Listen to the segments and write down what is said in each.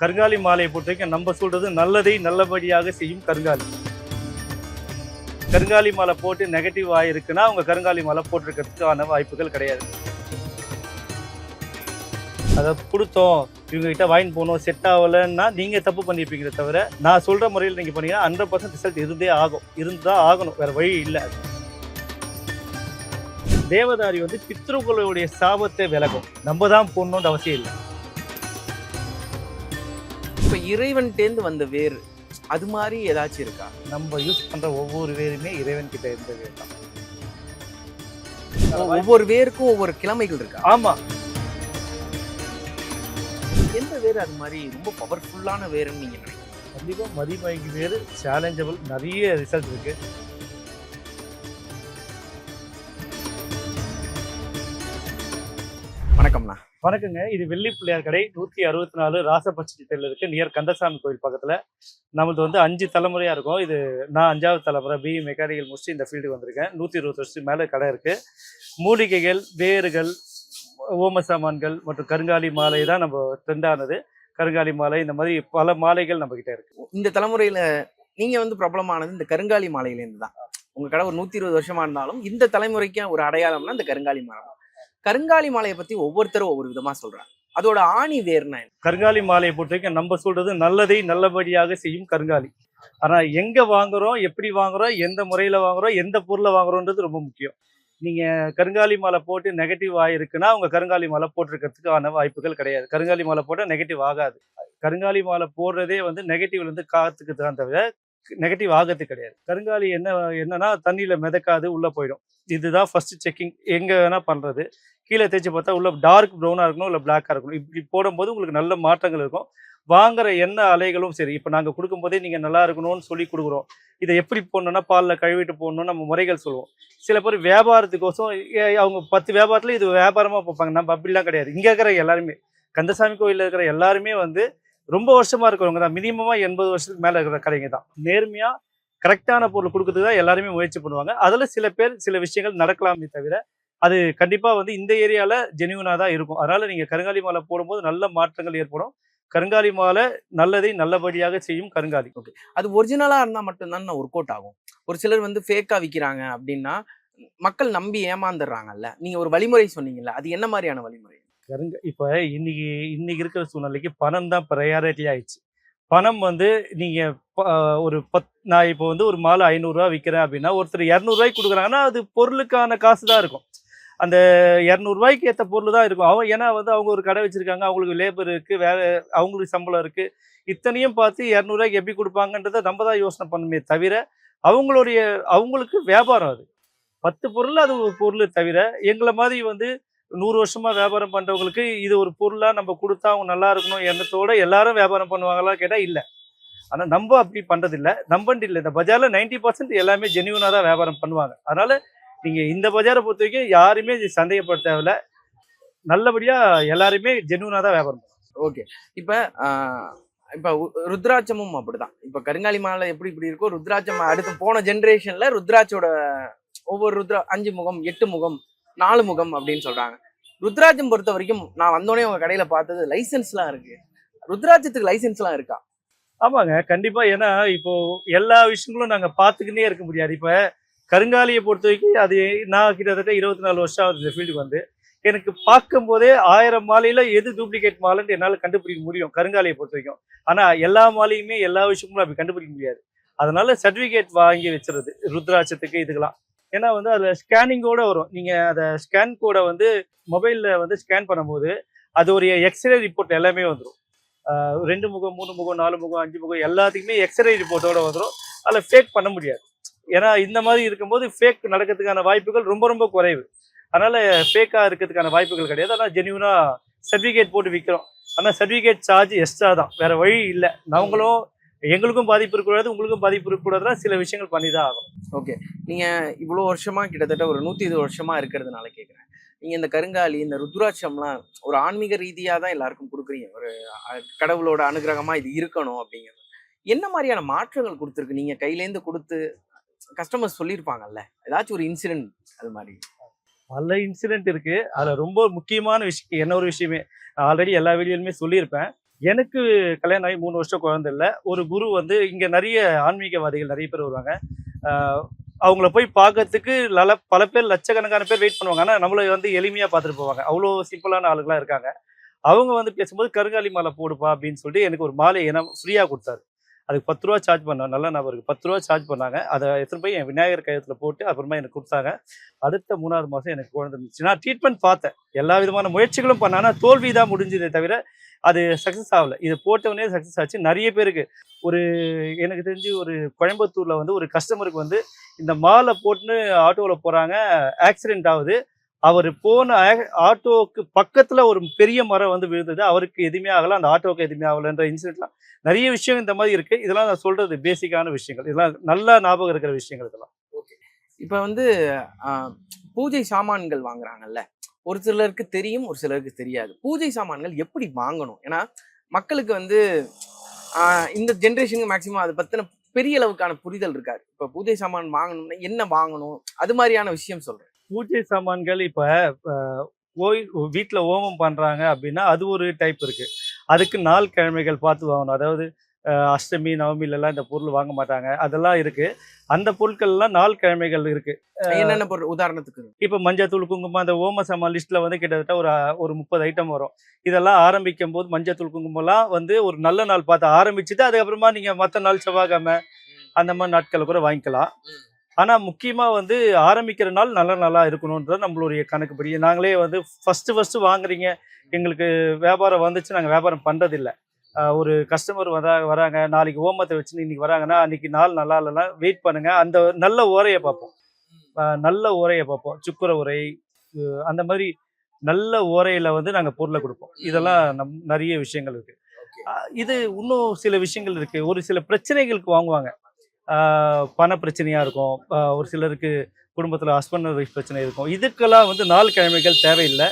கருங்காலி மாலையை பொறுத்த வரைக்கும் நம்ம சொல்றது நல்லதை நல்லபடியாக செய்யும் கருங்காலி. கருங்காலி மாலை போட்டு நெகட்டிவ் ஆயிருக்குன்னா அவங்க கருங்காலி மாலை போட்டிருக்கிறதுக்கான வாய்ப்புகள் கிடையாது. அதை கொடுத்தோம் இவங்க வாங்கி வாங்கிட்டு போகணும் செட் ஆகலைன்னா நீங்கள் தப்பு பண்ணியிருப்பீங்களே தவிர நான் சொல்கிற முறையில் நீங்கள் பண்ணீங்கன்னா ஹண்ட்ரட் பர்சன்ட் ரிசல்ட் இருந்தே ஆகும். இருந்தால் ஆகணும் வேறு வழி இல்லை. தேவதாரி வந்து பித்ருக்களுடைய சாபத்தை விலகும். நம்ம தான் போடணுன்ற அவசியம் இல்லை. இப்ப இறைவன்ட்டேந்து வந்த வேர் அது மாதிரி ஏதாச்சும் இருக்கா? நம்ம யூஸ் பண்ற ஒவ்வொரு வேருமே இறைவன் கிட்ட இருந்த வேர் தான். ஒவ்வொரு வேருக்கும் ஒவ்வொரு கிழமைகள் இருக்கா? ஆமா. எந்த வேர் அது மாதிரி ரொம்ப பவர்ஃபுல்லான வேர்னு நீங்க நினைக்கிறீங்க? கண்டிப்பா மதிமயங்கி வேறு சேலஞ்சபிள் நிறைய ரிசல்ட் இருக்கு. வணக்கங்க. இது வெள்ளி பிள்ளையார் கடை. நூற்றி அறுபத்தி நாலு ராசபட்சி தெருல இருக்குது நியர் கந்தசாமி கோயில் பக்கத்தில். நம்மளது வந்து அஞ்சு தலைமுறையாக இருக்கும். இது நான் அஞ்சாவது தலைமுறை. பிஇ மெக்கானிக்கல் முடிச்சு இந்த ஃபீல்டுக்கு வந்திருக்கேன். நூற்றி இருபது வருஷத்துக்கு மேலே கடை இருக்குது மூலிகைகள் வேர்கள் ஓம சாமான்கள் மற்றும் கருங்காலி மாலை தான் நம்ம ட்ரெண்டானது கருங்காலி மாலை இந்த மாதிரி பல மாலைகள் நம்ம இருக்குது இந்த தலைமுறையில் நீங்கள் வந்து பிரபலமானது இந்த கருங்காலி மாலையிலேருந்து தான். உங்கள் கடை ஒரு நூற்றி இருபது வருஷமா இருந்தாலும் இந்த தலைமுறைக்கு ஒரு அடையாளம்னா இந்த கருங்காலி மாலை கருங்காலி மாலையை பத்தி ஒவ்வொருத்தரும் ஒவ்வொரு விதமா சொல்றாங்க. அதோட ஆணி வேர்னா கருங்காலி மாலையை பொறுத்த வரைக்கும் நம்ம சொல்றது நல்லதை நல்லபடியாக செய்யும் கருங்காலி. ஆனா எங்க வாங்குறோம் எப்படி வாங்குறோம் எந்த முறையில வாங்குறோம் எந்த பொருளை வாங்குறோன்றது ரொம்ப முக்கியம். நீங்க கருங்காலி மாலை போட்டு நெகட்டிவ் ஆயிருக்குன்னா அவங்க கருங்காலி மாலை போட்டிருக்கிறதுக்கான வாய்ப்புகள் கிடையாது. கருங்காலி மாலை போட்டால் நெகட்டிவ் ஆகாது. கருங்காலி மாலை போடுறதே வந்து நெகட்டிவ்ல இருந்து காத்துக்கு தான் தவிர நெகட்டிவ் ஆகிறது கிடையாது. கருங்காலி என்ன என்னன்னா தண்ணியில மிதக்காது உள்ள போயிடும். இதுதான் ஃபர்ஸ்ட் செக்கிங் எங்க வேணா பண்றது. கீழே தேய்ச்சி பார்த்தா உள்ள டார்க் ப்ரௌனாக இருக்கணும் இல்லை பிளாக்காக இருக்கணும். இப்படி போடும்போது உங்களுக்கு நல்ல மாற்றங்கள் இருக்கும். வாங்குற எண்ணெய் அலைகளும் சரி இப்போ நாங்கள் கொடுக்கும்போதே நீங்கள் நல்லா இருக்கணும்னு சொல்லி கொடுக்குறோம். இதை எப்படி போடணும்னா பாலில் கழுவிட்டு போடணும்னு நம்ம முறைகள் சொல்லுவோம். சில பேர் வியாபாரத்துக்கோசம் ஏ- அவங்க பத்து வியாபாரத்தில் இது வியாபாரமாக பார்ப்பாங்க. நம்ம அப்படிலாம் கிடையாது. இங்கே இருக்கிற எல்லாருமே கந்தசாமி கோயிலில் இருக்கிற எல்லாருமே வந்து ரொம்ப வருஷமாக இருக்கிறவங்க தான். மினிமமாக எண்பது வருஷத்துக்கு மேலே இருக்கிற கடைங்க தான். நேர்மையாக கரெக்டான பொருள் கொடுக்கறதுக்கு தான் எல்லாருமே முயற்சி பண்ணுவாங்க. அதில் சில பேர் சில விஷயங்கள் நடக்கலாமே தவிர அது கண்டிப்பா வந்து இந்த ஏரியால ஜெனியூனா தான் இருக்கும். அதனால நீங்க கருங்காலி மாலை போடும்போது நல்ல மாற்றங்கள் ஏற்படும். கருங்காலி மாலை நல்லதை நல்லபடியாக செய்யும் கருங்காலி. அது ஒரிஜினலா இருந்தா மட்டும்தான் ஒர்க் அவுட் ஆகும். ஒரு சிலர் வந்து ஃபேக்கா விக்கிறாங்க அப்படின்னா மக்கள் நம்பி ஏமாந்துடுறாங்கல்ல. நீங்க ஒரு வழிமுறை சொன்னீங்கல்ல அது என்ன மாதிரியான வழிமுறை? கருங்க இப்ப இன்னைக்கு இன்னைக்கு இருக்கிற சூழ்நிலைக்கு பணம் தான் ப்ரையாரிட்டி ஆயிடுச்சு. பணம் வந்து நீங்க ப- ஒரு பத் நான் இப்போ வந்து ஒரு மாலை ஐநூறுரூவா விற்கிறேன் அப்படின்னா ஒருத்தர் இரநூறுவாய்க்கு கொடுக்குறாங்கன்னா அது பொருளுக்கான காசு தான் இருக்கும். அந்த இரநூறுவாய்க்கு ஏற்ற பொருள் தான் இருக்கும். அவங்க ஏன்னா வந்து அவங்க ஒரு கடை வச்சுருக்காங்க. அவங்களுக்கு லேபர் இருக்குது வேறு அவங்களுக்கு சம்பளம் இருக்குது இத்தனையும் பார்த்து இரநூறுவாய்க்கு எப்படி கொடுப்பாங்கன்றதை நம்ம தான் யோசனை பண்ணுமே தவிர அவங்களுடைய அவங்களுக்கு வியாபாரம் அது. பத்து பொருள் அது ஒரு பொருள் தவிர எங்களை மாதிரி வந்து நூறு வருஷமாக வியாபாரம் பண்ணுறவங்களுக்கு இது ஒரு பொருளாக நம்ம கொடுத்தா அவங்க நல்லா இருக்கணும் எண்ணத்தோடு எல்லாரும் வியாபாரம் பண்ணுவாங்களா கேட்டால் இல்லை. ஆனால் நம்ம அப்படி பண்ணுறதில்ல நம்பன்ட்டு இல்லை இந்த பஜாரில் நைன்ட்டி பர்சன்ட் எல்லாமே ஜென்யூனாக தான் வியாபாரம் பண்ணுவாங்க. அதனால் நீங்க இந்த பஜாரை பொறுத்த வரைக்கும் யாருமே சந்தேகப்பட தேவையில்ல. நல்லபடியா எல்லாருமே ஜெனியூனா தான் வியாபாரம் ஓகே. இப்ப இப்ப ருத்ராட்சமும் அப்படிதான். இப்ப கருங்காலி மாலை எப்படி இப்படி இருக்கோ ருத்ராட்சம் அடுத்து போன ஜெனரேஷன்ல ருத்ராட்சோட ஒவ்வொரு ருத்ரா அஞ்சு முகம் எட்டு முகம் நாலு முகம் அப்படின்னு சொல்றாங்க. ருத்ராட்சம் பொறுத்த வரைக்கும் நான் வந்தோடனே உங்க கடையில பார்த்தது லைசன்ஸ்லாம் இருக்கு. ருத்ராட்சத்துக்கு லைசன்ஸ்லாம் இருக்கா? ஆமாங்க கண்டிப்பா. ஏன்னா இப்போ எல்லா விஷயங்களும் நாங்க பாத்துக்கிட்டே இருக்க முடியாது. இப்ப கருங்காலியை பொறுத்த வரைக்கும் அது நான் கிட்டத்தட்ட இருபத்தி நாலு வருஷம் ஆகுது இந்த ஃபீல்டுக்கு வந்து. எனக்கு பார்க்கும் போதே ஆயிரம் மாலையில எது டூப்ளிகேட் மாலைன்னு என்னால் கண்டுபிடிக்க முடியும் கருங்காலியை பொறுத்த வரைக்கும். ஆனால் எல்லா மாலையுமே எல்லா விஷயமும் அப்படி கண்டுபிடிக்க முடியாது. அதனால சர்டிஃபிகேட் வாங்கி வச்சுருது ருத்ராட்சத்துக்கு இதுக்கெல்லாம். ஏன்னா வந்து அதில் ஸ்கேனிங்கோட வரும். நீங்கள் அதை ஸ்கேன் கோடை வந்து மொபைலில் வந்து ஸ்கேன் பண்ணும்போது அது ஒரு எக்ஸ்ரே ரிப்போர்ட் எல்லாமே வந்துடும் ரெண்டு முகம் மூணு முகம் நாலு முகம் அஞ்சு முகம் எல்லாத்துக்குமே எக்ஸ்ரே ரிப்போர்ட்டோட வந்துடும் அதில் ஃபேக் பண்ண முடியாது. ஏன்னா இந்த மாதிரி இருக்கும்போது ஃபேக் நடக்கிறதுக்கான வாய்ப்புகள் ரொம்ப ரொம்ப குறைவு. அதனால ஃபேக்காக இருக்கிறதுக்கான வாய்ப்புகள் கிடையாது. ஆனால் ஜென்யூனாக சர்டிஃபிகேட் போட்டு விற்கிறோம் ஆனால் சர்டிஃபிகேட் சார்ஜ் எக்ஸ்ட்ரா தான். வேற வழி இல்லை. நாங்களும் எங்களுக்கும் பாதிப்பு இருக்கக்கூடாது உங்களுக்கும் பாதிப்பு இருக்கக்கூடாதுன்னா சில விஷயங்கள் பண்ணி தான் ஆகும் ஓகே நீங்கள் இவ்வளோ வருஷமாக கிட்டத்தட்ட ஒரு நூற்றி இருபது வருஷமாக இருக்கிறதுனால கேட்குறேன் நீங்கள் இந்த கருங்காலி இந்த ருத்ராட்சம்லாம் ஒரு ஆன்மீக ரீதியாக தான் எல்லாருக்கும் கொடுக்குறீங்க. ஒரு கடவுளோட அனுகிரகமாக இது இருக்கணும் அப்படிங்கிறது. என்ன மாதிரியான மாற்றங்கள் கொடுத்துருக்கு? நீங்கள் கையிலேருந்து கொடுத்து கஸ்டமர்ஸ் சொல்லியிருப்பாங்கல்ல ஏதாச்சும் ஒரு இன்சிடென்ட் அது மாதிரி. பல இன்சிடென்ட் இருக்கு. அதுல ரொம்ப முக்கியமான விஷயம் என்ன ஒரு விஷயமே ஆல்ரெடி எல்லா வீடியோலுமே சொல்லியிருப்பேன். எனக்கு கல்யாணம் ஆகி மூணு வருஷம் குழந்தை இல்லை. ஒரு குரு வந்து இங்கே நிறைய ஆன்மீகவாதிகள் நிறைய பேர் வருவாங்க. அவங்கள போய் பார்க்கறதுக்கு லல பல பேர் லட்சக்கணக்கான பேர் வெயிட் பண்ணுவாங்க. ஆனால் நம்மளை வந்து எளிமையாக பார்த்துட்டு போவாங்க. அவ்வளோ சிம்பிளான ஆளுகளாக இருக்காங்க. அவங்க வந்து பேசும்போது கருங்காலி மாலை போடுப்பா அப்படின்னு சொல்லிட்டு எனக்கு ஒரு மாலை ஏன்னா ஃப்ரீயாக கொடுத்தாரு. அதுக்கு பத்து ரூபா சார்ஜ் பண்ணோம் நல்ல நபருக்கு இருக்குது பத்து ரூபா சார்ஜ் பண்ணாங்க. அதை எத்தனை போய் என் விநாயகர் கையத்தில் போட்டு அப்புறமா எனக்கு கொடுத்தாங்க. அடுத்த மூணாவது மாதம் எனக்கு குழந்தை இருந்துச்சு. நான் ட்ரீட்மெண்ட் பார்த்தேன். எல்லா விதமான முயற்சிகளும் பண்ணானா. ஆனால் தோல்வி தான் முடிஞ்சதே தவிர அது சக்ஸஸ் ஆகல. இது போட்டவனே சக்ஸஸ் ஆச்சு. நிறைய பேருக்கு. ஒரு எனக்கு தெரிஞ்சு ஒரு கோயம்புத்தூரில் வந்து ஒரு கஸ்டமருக்கு வந்து இந்த மாலை போட்டுன்னு ஆட்டோவில் போகிறாங்க ஆக்சிடெண்ட் ஆகுது. அவர் போன ஆட்டோவுக்கு பக்கத்தில் ஒரு பெரிய மரம் வந்து விழுந்தது. அவருக்கு எதுவுமே ஆகல. அந்த ஆட்டோவுக்கு எதுவுமே ஆகலன்ற இன்சிடென்ட்லாம் நிறைய விஷயம் இந்த மாதிரி இருக்குது இதெல்லாம் நான் சொல்கிறது பேசிக்கான விஷயங்கள். இதெல்லாம் நல்லா ஞாபகம் இருக்கிற விஷயங்கள் இதெல்லாம். இப்போ வந்து பூஜை சாமான்கள் வாங்குறாங்கல்ல. ஒரு சிலருக்கு தெரியும் ஒரு சிலருக்கு தெரியாது. பூஜை சாமான்கள் எப்படி வாங்கணும்? ஏன்னா மக்களுக்கு வந்து இந்த ஜென்ரேஷனுக்கு மேக்சிமம் அதை பற்றின பெரிய அளவுக்கான புரிதல் இருக்காது. இப்போ பூஜை சாமான் வாங்கணும்னா என்ன வாங்கணும்? அது மாதிரியான விஷயம் சொல்கிறேன் பூஜை சாமான்கள் இப்ப ஓய் வீட்டில் ஓமம் பண்றாங்க அப்படின்னா அது ஒரு டைப் இருக்கு. அதுக்கு நாள் கிழமைகள் பார்த்து வாங்கணும். அதாவது அஷ்டமி நவமிலெல்லாம் இந்த பொருள் வாங்க மாட்டாங்க. அதெல்லாம் இருக்கு. அந்த பொருட்கள்லாம் நாள் கிழமைகள் இருக்கு. என்னென்ன பொருள்? உதாரணத்துக்கு இப்போ மஞ்சத்தூள் குங்குமம் அந்த ஓம சாமான் லிஸ்ட்ல வந்து கிட்டத்தட்ட ஒரு ஒரு முப்பது ஐட்டம் வரும். இதெல்லாம் ஆரம்பிக்கும் போது மஞ்சத்தூள் குங்குமம்லாம் வந்து ஒரு நல்ல நாள் பார்த்து ஆரம்பிச்சுட்டு அதுக்கப்புறமா நீங்க மற்ற நாள் செவ்வாய்க்கிழமை அந்த மாதிரி நாட்களை கூட வாங்கிக்கலாம். ம். ஆனா முக்கியமா வந்து ஆரம்பிக்கிற நாள் நல்ல நாளா இருக்கணும்ன்றது நம்மளுடைய கணக்குப்படி. நாங்களே வந்து ஃபர்ஸ்ட் ஃபர்ஸ்ட் வாங்குறீங்க. எங்களுக்கு வியாபாரம் வந்துச்சு நாங்க வியாபாரம் பண்றதில்ல. ஆஹ் ஒரு கஸ்டமர் வர வராங்க நாளைக்கு ஓமத்தை வச்சு இன்னைக்கு வராங்கன்னா அன்னைக்கு நாள் நல்லா இல்லைன்னா வெயிட் பண்ணுங்க. அந்த நல்ல உரையை பார்ப்போம். நல்ல உரையை பார்ப்போம். சுக்குர உரை அந்த மாதிரி நல்ல உரையில வந்து நாங்க பொருளை கொடுப்போம். இதெல்லாம் நம் நிறைய விஷயங்கள் இருக்கு. ஆஹ் இது இன்னும் சில விஷயங்கள் இருக்கு. ஒரு சில பிரச்சனைகளுக்கு வாங்குவாங்க. பண பிரச்சனையா இருக்கும். ஒரு சிலருக்கு குடும்பத்துல ஹஸ்பண்ட் ஒய்ஃப் பிரச்சனை இருக்கும். இதுக்கெல்லாம் வந்து நாள் கிழமைகள் தேவையில்லை.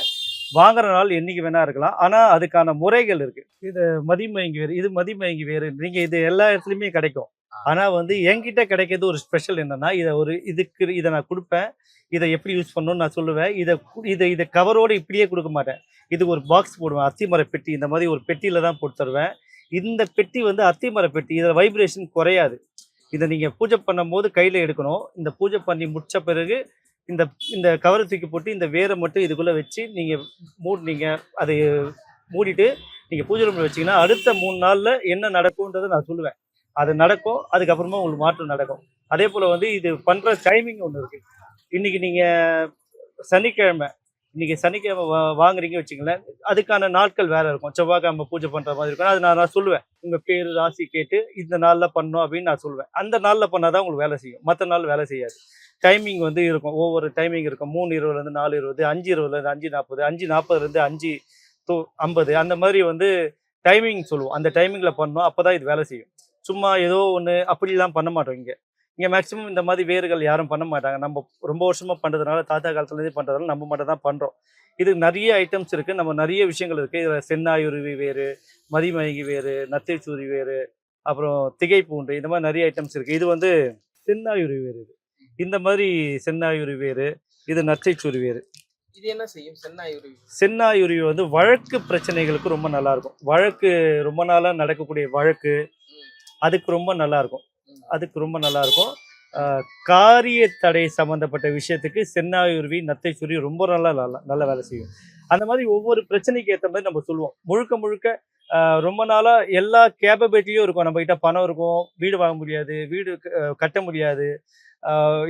வாங்குற நாள் என்னைக்கு வேணா இருக்கலாம். ஆனா அதுக்கான முறைகள் இருக்கு. இது மதிமயங்கி வேறு இது மதிமயங்கி வேறு. நீங்க இது எல்லா இடத்துலயுமே கிடைக்கும். ஆனா வந்து என்கிட்ட கிடைக்கிறது ஒரு ஸ்பெஷல் என்னன்னா இதை ஒரு இதுக்கு இதை நான் கொடுப்பேன். இதை எப்படி யூஸ் பண்ணணும்னு நான் சொல்லுவேன். இதை இதை இதை கவரோட இப்படியே கொடுக்க மாட்டேன். இதுக்கு ஒரு பாக்ஸ் போடுவேன். அத்திமர பெட்டி இந்த மாதிரி ஒரு பெட்டியில தான் போட்டு தருவேன். இந்த பெட்டி வந்து அத்திமர பெட்டி. இதில் வைப்ரேஷன் குறையாது. இதை நீங்கள் பூஜை பண்ணும்போது கையில் எடுக்கணும். இந்த பூஜை பண்ணி முடித்த பிறகு இந்த இந்த கவரை தூக்கி போட்டு இந்த வேரை மட்டும் இதுக்குள்ளே வச்சு நீங்கள் மூடினீங்க அதை மூடிட்டு நீங்கள் பூஜை ரூமில் வச்சீங்கன்னா அடுத்த மூணு நாளில் என்ன நடக்கும்ன்றதை நான் சொல்லுவேன். அது நடக்கும் அதுக்கப்புறமா உங்களுக்கு மாற்றம் நடக்கும். அதே போல் வந்து இது பண்ணுற டைமிங் ஒன்று இருக்குது இன்றைக்கி நீங்கள் சனிக்கிழமை இன்றைக்கி சனிக்கிழமை வாங்குறீங்க வச்சுங்களேன் அதுக்கான நாட்கள் வேறு இருக்கும். செவ்வாய்க்கிழமை பூஜை பண்ணுற மாதிரி இருக்கும். அது நான் நான் சொல்லுவேன். உங்கள் பேர் ராசி கேட்டு இந்த நாளில் பண்ணோம் அப்படின்னு நான் சொல்லுவேன். அந்த நாளில் பண்ணால் தான் உங்களுக்கு வேலை செய்யும். மற்ற நாள் வேலை செய்யாது. டைமிங் வந்து இருக்கும். ஒவ்வொரு டைமிங் இருக்கும். மூணு இருபதுலேருந்து நாலு இருபது அஞ்சு இருபதுலேருந்து அஞ்சு நாற்பது அஞ்சு நாற்பதுலேருந்து அஞ்சு டூ ஐம்பது அந்த மாதிரி வந்து டைமிங் சொல்லுவோம். அந்த டைமிங்கில் பண்ணோம். அப்போ தான் இது வேலை செய்யும். சும்மா ஏதோ ஒன்று அப்படிலாம் பண்ண மாட்டோம் இங்கே. இங்க மேக்ஸிமம் இந்த மாதிரி வேர்கள் யாரும் பண்ண மாட்டாங்க. நம்ம ரொம்ப வருஷமா பண்றதுனால தாத்தா காலத்துல இருந்தே பண்றதுனால நம்ம மட்டும் தான் பண்றோம். இது நிறைய ஐட்டம்ஸ் இருக்கு. நம்ம நிறைய விஷயங்கள் இருக்கு. இதுல சென்னாயுருவி வேறு மதிமயங்கி வேறு நத்தைச்சூரி வேறு அப்புறம் திகைப்பூண்டு இந்த மாதிரி நிறைய ஐட்டம்ஸ் இருக்கு. இது வந்து சென்னாயுருவி வேறு இது. இந்த மாதிரி சென்னாயுருவி வேறு இது நத்தைச்சூரி வேறு. இது என்ன செய்யும்? சென்னாயுருவி சென்னாயுருவி வந்து வழக்கு பிரச்சனைகளுக்கு ரொம்ப நல்லா இருக்கும். வழக்கு ரொம்ப நாளா நடக்கக்கூடிய வழக்கு அதுக்கு ரொம்ப நல்லா இருக்கும். அதுக்கு ரொம்ப நல்லா இருக்கும் காரிய தடை சம்பந்தப்பட்ட விஷயத்துக்கு சென்னாயுருவி நத்தைச்சுருவி ரொம்ப நல்லா நல்லா நல்ல வேலை செய்யும். அந்த மாதிரி ஒவ்வொரு பிரச்சனைக்கு ஏற்ற மாதிரி நம்ம சொல்லுவோம். முழுக்க முழுக்க ரொம்ப நாளாக எல்லா கேப்பபிலிட்டியும் இருக்கும். நம்ம கிட்ட பணம் இருக்கும் வீடு வாங்க முடியாது வீடு கட்ட முடியாது.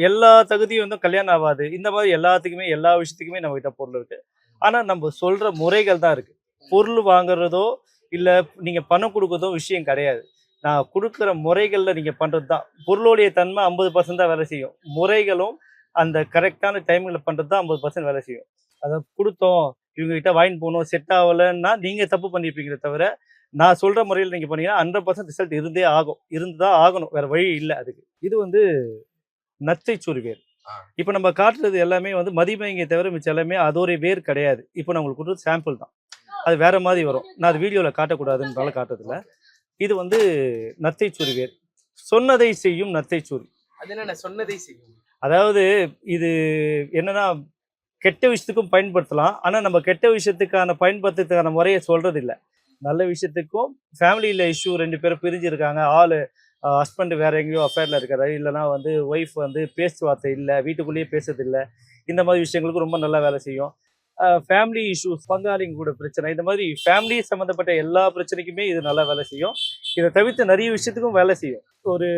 எல்லா தகுதியும் வந்து கல்யாணம் ஆகாது. இந்த மாதிரி எல்லாத்துக்குமே எல்லா விஷயத்துக்குமே நம்ம கிட்ட பொருள் இருக்கு. ஆனால் நம்ம சொல்ற முறைகள் தான் இருக்கு. பொருள் வாங்குறதோ இல்லை நீங்கள் பணம் கொடுக்குறதோ விஷயம் கிடையாது. நான் கொடுக்குற முறைகள்ல நீங்க பண்றது தான் பொருளுடைய தன்மை ஐம்பது பர்சன்ட் தான் வேலை செய்யும். முறைகளும் அந்த கரெக்டான டைமிங்ல பண்றது தான் ஐம்பது பர்சன்ட் வேலை செய்யும். அதை கொடுத்தோம் இவங்க கிட்ட வாங்கி போகணும் செட் ஆகலைன்னா நீங்க தப்பு பண்ணிருப்பீங்களே தவிர நான் சொல்ற முறையில் நீங்க பண்ணீங்கன்னா ஹண்ட்ரட் பர்சன்ட் ரிசல்ட் இருந்தே ஆகும். இருந்து தான் ஆகணும். வேற வழி இல்லை அதுக்கு. இது வந்து நச்சைச்சூரி வேர். ஆ. இப்போ நம்ம காட்டுறது எல்லாமே வந்து மதிமயங்கியை தவிர மிச்சம் எல்லாமே அதோடைய வேர் கிடையாது. இப்போ நான் உங்களுக்கு கொடுத்தது சாம்பிள் தான். அது வேற மாதிரி வரும். நான் அது வீடியோவில் காட்டக்கூடாதுன்றதால காட்டுறதில்ல. இது வந்து நத்தைச்சூரி வேர் சொன்னதை செய்யும் நத்தைச்சூரி அது என்ன சொன்னதை செய்யும். அதாவது இது என்னன்னா கெட்ட விஷயத்துக்கும் பயன்படுத்தலாம். ஆனா நம்ம கெட்ட விஷயத்துக்கான பயன்படுத்துறதுக்கான முறையை சொல்றது இல்ல நல்ல விஷயத்துக்கும் ஃபேமிலியில் இஷ்யூ ரெண்டு பேரும் பிரிஞ்சிருக்காங்க. ஆள் ஹஸ்பண்ட் வேற எங்கேயோ அஃபேரில் இருக்காரு. இல்லைனா வந்து ஒய்ஃப் வந்து பேச்சுவார்த்தை இல்லை வீட்டுக்குள்ளேயே பேசுறது இல்லை இந்த மாதிரி விஷயங்களுக்கு ரொம்ப நல்லா வேலை செய்யும். ஃபேமிலி இஷ்யூஸ் பங்காளிங்க கூட பிரச்சனை இந்த மாதிரி ஃபேமிலி சம்மந்தப்பட்ட எல்லா பிரச்சனைக்குமே இது நல்லா வேலை செய்யும். இதை தவிர்த்து நிறைய விஷயத்துக்கும் வேலை செய்யும். ஒரு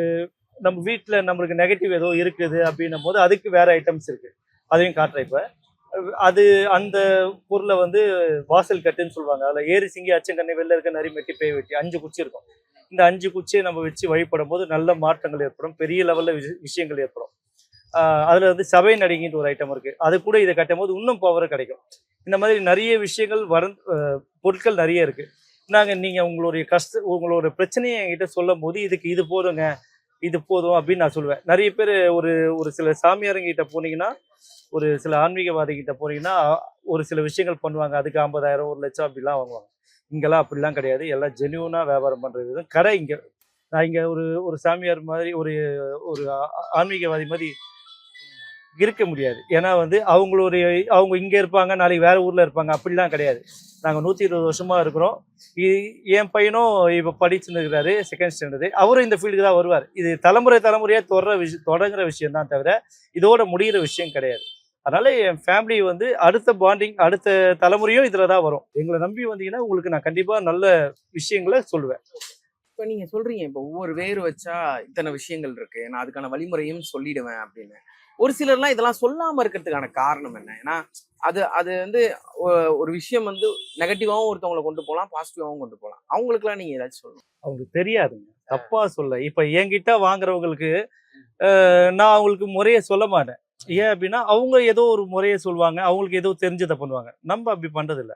நம்ம வீட்டில் நம்மளுக்கு நெகட்டிவ் ஏதோ இருக்குது அப்படின்னும் போது அதுக்கு வேறு ஐட்டம்ஸ் இருக்குது அதையும் காட்டுறேன் இப்போ. அது அந்த பொருளை வந்து வாசல் கட்டுன்னு சொல்லுவாங்க. அதில் ஏறி சிங்கி அச்சங்கண்ணை வெளில இருக்க நரி மெட்டி பேய் வெட்டி அஞ்சு குச்சி இருக்கும். இந்த அஞ்சு குச்சியை நம்ம வச்சு வழிபடும் போது நல்ல மாற்றங்கள் ஏற்படும். பெரிய லெவலில் விஷயங்கள் ஏற்படும். அதில் வந்து சபை நடிகின்ற ஒரு ஐட்டம் இருக்குது அது கூட இதை கட்டும் போது இன்னும் பவர் கிடைக்கும். இந்த மாதிரி நிறைய விஷயங்கள் வர பொருட்கள் நிறைய இருக்குது நாங்கள் நீங்கள் உங்களுடைய கஷ்ட உங்களோட பிரச்சனையை என்கிட்ட சொல்லும் போது இதுக்கு இது போதுங்க இது போதும் அப்படின்னு நான் சொல்லுவேன். நிறைய பேர் ஒரு ஒரு சில சாமியாருங்கிட்ட போனீங்கன்னா ஒரு சில ஆன்மீகவாதிகிட்ட போனீங்கன்னா ஒரு சில விஷயங்கள் பண்ணுவாங்க. அதுக்கு ஐம்பதாயிரம் ஒரு லட்சம் அப்படிலாம் வாங்குவாங்க. இங்கெல்லாம் அப்படிலாம் கிடையாது. எல்லாம் ஜென்யூனாக வியாபாரம் பண்ணுறது கடை இங்கே நான் இங்கே ஒரு ஒரு சாமியார் மாதிரி ஒரு ஒரு ஆன்மீகவாதி மாதிரி இருக்க முடியாது. ஏன்னா வந்து அவங்களுடைய அவங்க இங்கே இருப்பாங்க நாளைக்கு வேறு ஊரில் இருப்பாங்க. அப்படிலாம் கிடையாது. நாங்கள் நூற்றி இருபது வருஷமாக இருக்கிறோம். இ- என் பையனும் இப்போ படிச்சுருக்கிறாரு செகண்ட் ஸ்டாண்டர்டு அவரும் இந்த ஃபீல்டுக்கு தான் வருவார். இது தலைமுறை தலைமுறையாக தொடர விஷயம் தொடங்குற விஷயம் தான் தவிர இதோட முடிகிற விஷயம் கிடையாது. அதனால் என் ஃபேமிலி வந்து அடுத்த பாண்டிங் அடுத்த தலைமுறையும் இதில் தான் வரும். எங்களை நம்பி வந்தீங்கன்னா உங்களுக்கு நான் கண்டிப்பாக நல்ல விஷயங்களை சொல்லுவேன். இப்போ நீங்கள் சொல்கிறீங்க இப்போ ஒவ்வொரு வேர் வச்சா இத்தனை விஷயங்கள் இருக்குது நான் அதுக்கான வழிமுறையும் சொல்லிடுவேன் அப்படின்னு. ஒரு சிலர்லாம் இதெல்லாம் சொல்லாம இருக்கிறதுக்கான காரணம் என்ன? ஏன்னா அது அது வந்து ஒரு விஷயம் வந்து நெகட்டிவாவும் ஒருத்தவங்களை கொண்டு போகலாம் பாசிட்டிவாவும் கொண்டு போகலாம். அவங்களுக்குலாம் நீங்க ஏதாச்சும் சொல்லணும். அவங்களுக்கு தெரியாதுங்க. தப்பா சொல்ல. இப்ப என்கிட்ட வாங்குறவங்களுக்கு நான் அவங்களுக்கு முறையை சொல்ல மாட்டேன். ஏன் அப்படின்னா அவங்க ஏதோ ஒரு முறையை சொல்லுவாங்க அவங்களுக்கு ஏதோ தெரிஞ்சதை பண்ணுவாங்க. நம்ம அப்படி பண்றது இல்ல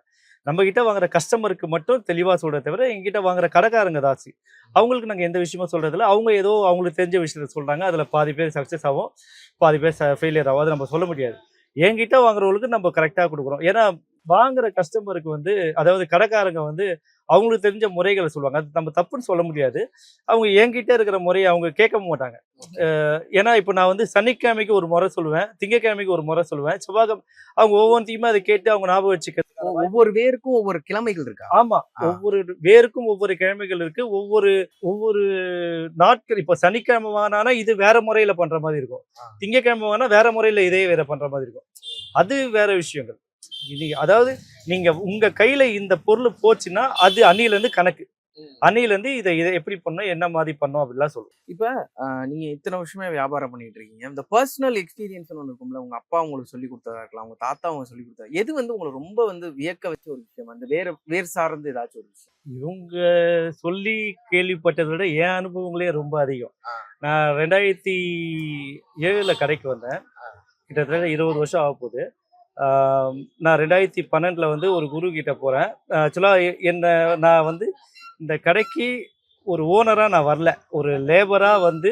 நம்ம கிட்ட வாங்குற கஸ்டமருக்கு மட்டும் தெளிவாக சொல்கிறத தவிர எங்கிட்ட வாங்குற கடைக்காரங்க தாசி அவங்களுக்கு நாங்கள் எந்த விஷயமும் சொல்கிறதில்ல அவங்க ஏதோ அவங்களுக்கு தெரிஞ்ச விஷயத்த சொல்கிறாங்க அதில் பாதி பேர் சக்ஸஸ் ஆகும். பாதி பேர் ஃபெயிலியர் ஆகும் அது நம்ம சொல்ல முடியாது. என்கிட்ட வாங்குறவங்களுக்கு நம்ம கரெக்டாக கொடுக்குறோம். ஏன்னா வாங்குற கஸ்டமருக்கு வந்து அதாவது கடைக்காரங்க வந்து அவங்களுக்கு தெரிஞ்ச முறைகளை சொல்லுவாங்க. அது நம்ம தப்புன்னு சொல்ல முடியாது. அவங்க என்கிட்ட இருக்கிற முறையை அவங்க கேட்க மாட்டாங்க. ஏன்னா இப்போ நான் வந்து சனிக்கிழமைக்கு ஒரு முறை சொல்லுவேன் திங்கக்கிழமைக்கு ஒரு முறை சொல்லுவேன். செவ்வாய்க்கிழமை அவங்க ஒவ்வொன்றையுமே அதை கேட்டு அவங்க ஞாபகம் வச்சுக்க ஒவ்வொரு வேருக்கும் ஒவ்வொரு கிழமைகள் இருக்கா? ஆமா. ஒவ்வொரு வேருக்கும் ஒவ்வொரு கிழமைகள் இருக்கு. ஒவ்வொரு ஒவ்வொரு நாட்கள் இப்போ சனிக்கிழமை வாங்கினா இது வேற முறையில பண்ற மாதிரி இருக்கும். திங்கக்கிழமை வாங்கினா வேற முறையில இதே வேற பண்ற மாதிரி இருக்கும். அது வேற விஷயங்கள். நீங்க அதாவது நீங்க உங்க கையில இந்த பொருள் போச்சுன்னா அது அன்னில இருந்து கணக்கு. அன்னில இருந்து இதை இதை எப்படி பண்ணோம் என்ன மாதிரி பண்ணோம் அப்படிலாம் சொல்லுவோம் இப்ப ஆஹ், நீங்க இத்தனை வருஷமே வியாபாரம் பண்ணிட்டு இருக்கீங்க. இந்த பர்சனல் எக்ஸ்பீரியன்ஸ் ஒன்று இருக்கும்ல உங்க அப்பா உங்களுக்கு சொல்லி கொடுத்ததா இருக்கலாம் உங்க தாத்தா அவங்க சொல்லி கொடுத்தா எது வந்து உங்களை ரொம்ப வந்து வியக்க வச்ச ஒரு விஷயம்? அந்த வேற வேர் சார்ந்து ஏதாச்சும் ஒரு விஷயம்? இவங்க சொல்லி கேள்விப்பட்டதை விட என் அனுபவங்களே ரொம்ப அதிகம். நான் ரெண்டாயிரத்தி ஏழுல கடைக்கு வந்தேன். கிட்டத்தட்ட இருபது வருஷம் ஆக போகுது நான் ரெண்டாயிரத்தி பன்னெண்டில் வந்து ஒரு குரு கிட்ட போகிறேன் ஆக்சுவலாக என்னை நான் வந்து இந்த கடைக்கு ஒரு ஓனராக நான் வரல. ஒரு லேபராக வந்து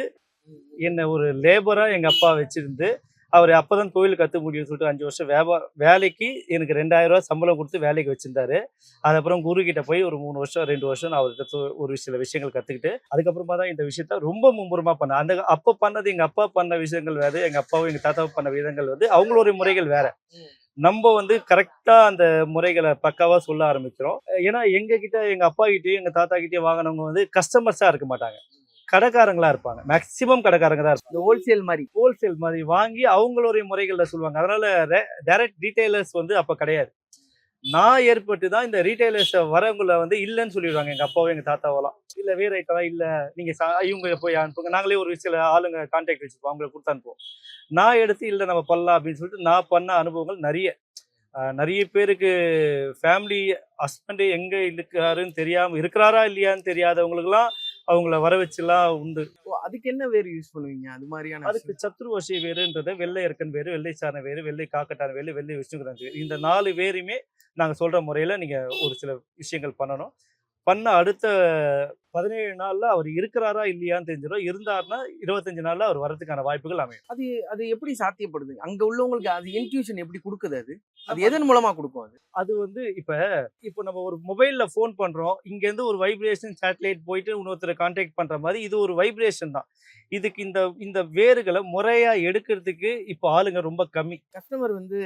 என்னை ஒரு லேபராக எங்கள் அப்பா வச்சுருந்து அவர் அப்பதான் கோவில் கற்று முடியும்னு சொல்லிட்டு அஞ்சு வருஷம் வியாபாரம் வேலைக்கு எனக்கு ரெண்டாயிரம் சம்பளம் கொடுத்து வேலைக்கு வச்சிருந்தாரு. அதுக்கப்புறம் குரு கிட்ட போய் ஒரு மூணு வருஷம் ரெண்டு வருஷம் நான் அவர்கிட்ட ஒரு சில விஷயங்கள் கற்றுக்கிட்டு அதுக்கப்புறமா தான் இந்த விஷயத்த ரொம்ப மும்முரமாக பண்ணேன். அந்த அப்போ பண்ணது எங்கள் அப்பா பண்ண விஷயங்கள் வேறு எங்கள் அப்பாவும் எங்கள் தாத்தாவும் பண்ண விதங்கள் வந்து அவங்களுடைய முறைகள் வேறு. நம்ம வந்து கரெக்டா அந்த முறைகளை பக்காவா சொல்ல ஆரம்பிக்கிறோம். ஏன்னா எங்க கிட்ட எங்க அப்பா கிட்டயும் எங்க தாத்தா கிட்டயும் வாங்கினவங்க வந்து கஸ்டமர்ஸா இருக்க மாட்டாங்க. கடைக்காரங்களா இருப்பாங்க. மேக்சிமம் கடைக்காரங்க தான் இருப்பாங்க. ஹோல்சேல் மாதிரி. ஹோல்சேல் மாதிரி வாங்கி அவங்களுடைய முறைகள்ல சொல்லுவாங்க. அதனால டைரக்ட் டீடைலர்ஸ் வந்து அப்ப கிடையாது. நான் ஏற்பட்டு தான் இந்த ரீட்டைலர்ஸ் வரவங்கள வந்து இல்லைன்னு சொல்லிடுவாங்க. எங்கள் அப்பாவும் எங்கள் தாத்தாவெல்லாம். இல்லை வேற ஐட்டம் இல்லை. நீங்கள் சா- இவங்க போய் அனுப்புங்க. நாங்களே ஒரு சில ஆளுங்க கான்டாக்ட் வச்சுப்போம் அவங்களை கொடுத்து அனுப்புவோம். நான் எடுத்து இல்லை நம்ம பண்ணலாம். அப்படின்னு சொல்லிட்டு நான் பண்ண அனுபவங்கள் நிறைய. நிறைய பேருக்கு ஃபேமிலி ஹஸ்பண்டு எங்கே இருக்காருன்னு தெரியாமல் இருக்கிறாரா இல்லையான்னு தெரியாதவங்களுக்குலாம் அவங்கள வர வச்சுலாம் உண்டு. அதுக்கு என்ன வேர் யூஸ் பண்ணுவீங்க? அது மாதிரியான அதுக்கு சத்ருவசி வேறுன்றது வெள்ளை இருக்கன் வேறு வெள்ளை சாரண வேறு வெள்ளை காக்கட்டான வேறு வெள்ளை விஷ்ணுகிராந்தி வேறு. இந்த நாலு வேறுமே நாங்க சொல்ற முறையில நீங்க ஒரு சில விஷயங்கள் பண்ணணும். பண்ண அடுத்த பதினேழு நாள்ல அவர் இருக்கிறாரா இல்லையான்னு தெரிஞ்சிடும். இருந்தாருன்னா இருபத்தஞ்சு நாள்ல அவர் வரதுக்கான வாய்ப்புகள் அமையும். அது அது எப்படி சாத்தியப்படுது? அங்க உள்ளவங்களுக்கு அது இன்ட்யூஷன் எப்படி கொடுக்குது அது? அது எதன் மூலமா கொடுக்கும் அது? அது வந்து இப்ப இப்போ நம்ம ஒரு மொபைல்ல ஃபோன் பண்றோம். இங்க இருந்து ஒரு வைப்ரேஷன் சேட்டலைட் போயிட்டு இன்னொருத்தரை கான்டாக்ட் பண்ற மாதிரி இது ஒரு வைப்ரேஷன் தான். இதுக்கு இந்த இந்த வேர்களை முறையா எடுக்கிறதுக்கு இப்போ ஆளுங்க ரொம்ப கம்மி. கஸ்டமர் வந்து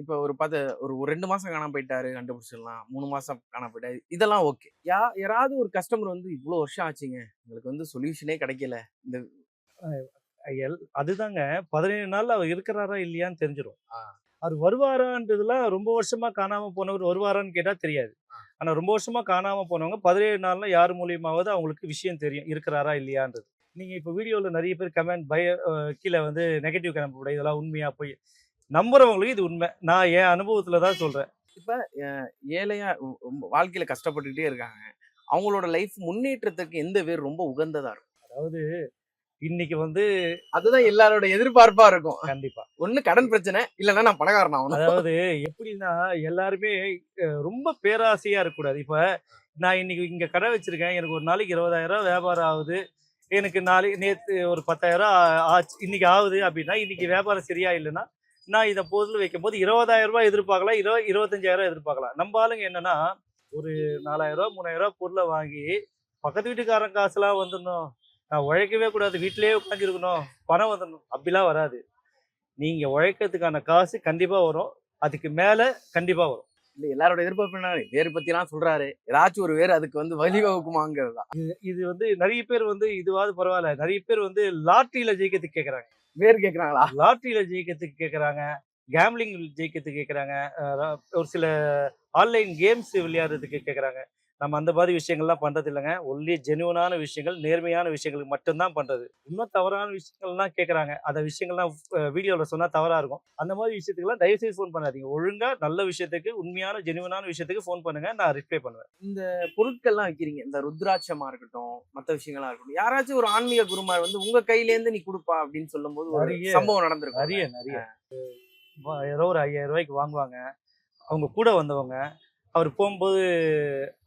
இப்ப ஒரு பத ஒரு ஒரு ரெண்டு மாசம் காணாம போயிட்டாரு கண்டுபிடிச்சிடலாம். மூணு மாசம் காணாம போயிட்டாரு. இதெல்லாம் ஓகே யா யாராவது ஒரு கஸ்டமர் வந்து இவ்வளவு வருஷம் ஆச்சுங்க. உங்களுக்கு வந்து சொல்யூஷனே கிடைக்கல. இந்த எல் அதுதாங்க. பதினேழு நாள்ல அவர் இருக்கிறாரா இல்லையான்னு தெரிஞ்சிடும். அவர் வருவாரான்றதுலாம் ரொம்ப வருஷமா காணாம போனவர் வருவாரான்னு கேட்டா தெரியாது. ஆனா ரொம்ப வருஷமா காணாம போனவங்க பதினேழு நாள்ல யார் மூலியமாவது அவங்களுக்கு விஷயம் தெரியும். இருக்கிறாரா இல்லையான்றது. நீங்க இப்போ வீடியோல நிறைய பேர் கமெண்ட் பய கீழே வந்து நெகட்டிவ் கமெண்ட் போட இதெல்லாம் உண்மையா போய் நம்புறவங்களுக்கு இது உண்மை. நான் என் அனுபவத்துல தான் சொல்றேன். ஏழையா ரொ- ரொம்ப வாழ்க்கையில கஷ்டப்பட்டுக்கிட்டே இருக்காங்க. அவங்களோட லைஃப் முன்னேற்றத்துக்கு எந்த வேர் ரொம்ப உகந்ததா இருக்கும். அதாவது இன்னைக்கு வந்து அதுதான் எல்லாரோட எதிர்பார்ப்பா இருக்கும். கண்டிப்பா. ஒண்ணு கடன் பிரச்சனை இல்லைன்னா நான் பணக்காரன் ஆகணும். அதாவது எப்படின்னா எல்லாருமே ரொம்ப பேராசையா இருக்கக்கூடாது. இப்ப நான் இன்னைக்கு இங்க கடை வச்சிருக்கேன். எனக்கு ஒரு நாளைக்கு இருபதாயிரம் ரூபாய் வியாபாரம் ஆகுது. எனக்கு நாளைக்கு நேத்து ஒரு பத்தாயிரம் ஆச்சு இன்னைக்கு ஆகுது அப்படின்னா இன்னைக்கு வியாபாரம் சரியா இல்லைன்னா நான் இதை பொருள் வைக்கும் போது இருபதாயிரம் ரூபாய் எதிர்பார்க்கலாம் இருப இருபத்தஞ்சாயிரம் எதிர்பார்க்கலாம். நம்ம ஆளுங்க என்னன்னா ஒரு நாலாயிரம் ரூபா மூணாயிரம் ரூபா பொருளை வாங்கி பக்கத்து வீட்டுக்காரன் காசுலாம் வந்துடணும். நான் உழைக்கவே கூடாது வீட்டிலேயே உட்காந்துருக்கணும் பணம் வந்துடணும். அப்படிலாம் வராது. நீங்கள் உழைக்கிறதுக்கான காசு கண்டிப்பாக வரும். அதுக்கு மேலே கண்டிப்பாக வரும். இல்ல எல்லாரோட எதிர்பார்ப்பு என்ன வேறு பத்தி எல்லாம் சொல்றாரு. ஏதாச்சும் ஒரு வேர் அதுக்கு வந்து வழிவகுக்குமாங்கிறது தான். இது வந்து நிறைய பேர் வந்து இதுவாது பரவாயில்ல. நிறைய பேர் வந்து லாட்டரியில ஜெயிக்கிறதுக்கு கேக்குறாங்க. வேர் கேக்குறாங்களா? லாட்டரியில ஜெயிக்கிறதுக்கு கேக்குறாங்க. கேம்லிங் ஜெயிக்கிறதுக்கு கேக்குறாங்க. ஒரு சில ஆன்லைன் கேம்ஸ் விளையாடுறதுக்கு கேக்குறாங்க. நம்ம அந்த மாதிரி விஷயங்கள்லாம் பண்றது இல்லைங்க. ஒன்லி ஜெனுவனான விஷயங்கள் நேர்மையான விஷயங்களுக்கு மட்டும்தான் பண்றது. இன்னும் தவறான விஷயங்கள்லாம் கேக்குறாங்க அந்த விஷயங்கள்லாம் வீடியோவில் சொன்னா தவறா இருக்கும். அந்த மாதிரி விஷயத்துக்குலாம் தயவு செய்து ஃபோன் பண்ணாதீங்க. ஒழுங்கா நல்ல விஷயத்துக்கு உண்மையான ஜெனுவனான விஷயத்துக்கு ஃபோன் பண்ணுங்க. நான் ரிப்ளை பண்ணுவேன். இந்த பொருட்கள்லாம் வைக்கிறீங்க. இந்த ருத்ராட்சமா இருக்கட்டும் மத்த விஷயங்களா இருக்கட்டும். யாராச்சும் ஒரு ஆன்மீக குருமார் வந்து உங்க கையில இருந்து நீ கொடுப்பா அப்படின்னு சொல்லும்போது ஒரு. சம்பவம் நடந்திருக்கும் நிறைய நிறைய. ஏதோ ஒரு ஐயாயிரம் ரூபாய்க்கு வாங்குவாங்க. அவங்க கூட வந்தவங்க அவர் போகும்போது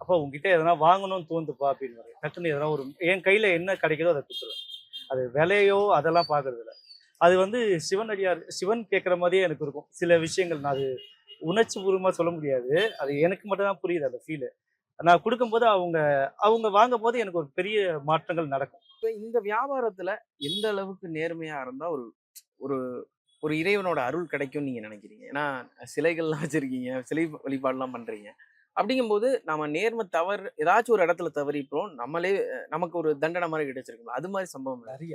அப்போ உங்ககிட்ட எதனா வாங்கணும்னு தோணுதுப்பா அப்படின்னு டக்குன்னு எதனா ஒரு என் கையில் என்ன கிடைக்குதோ அதை கொடுத்துருவேன். அது விலையோ அதெல்லாம் பார்க்கறது அது வந்து சிவன் அடியார் சிவன் கேட்குற மாதிரியே எனக்கு இருக்கும். சில விஷயங்கள் நான் அது உணர்ச்சி பூர்வமாக சொல்ல முடியாது. அது எனக்கு மட்டும் தான் புரியுது அந்த ஃபீல் நான் கொடுக்கும்போது அவங்க அவங்க வாங்கும் போது எனக்கு ஒரு பெரிய மாற்றங்கள் நடக்கும். இப்போ இந்த வியாபாரத்தில் எந்த அளவுக்கு நேர்மையாக இருந்தால் ஒரு ஒரு ஒரு இறைவனோட அருள் கிடைக்கும்னு நீங்க நினைக்கிறீங்க? ஏன்னா சிலைகள்லாம் வச்சிருக்கீங்க சிலை வழிபாடுலாம் பண்றீங்க. அப்படிங்கும்போது நாம நேர்மை தவறு ஏதாச்சும் ஒரு இடத்துல தவறிப்போம் நம்மளே நமக்கு ஒரு தண்டனை மாதிரி கிடைச்சிருக்கும் அது மாதிரி சம்பவம். நிறைய.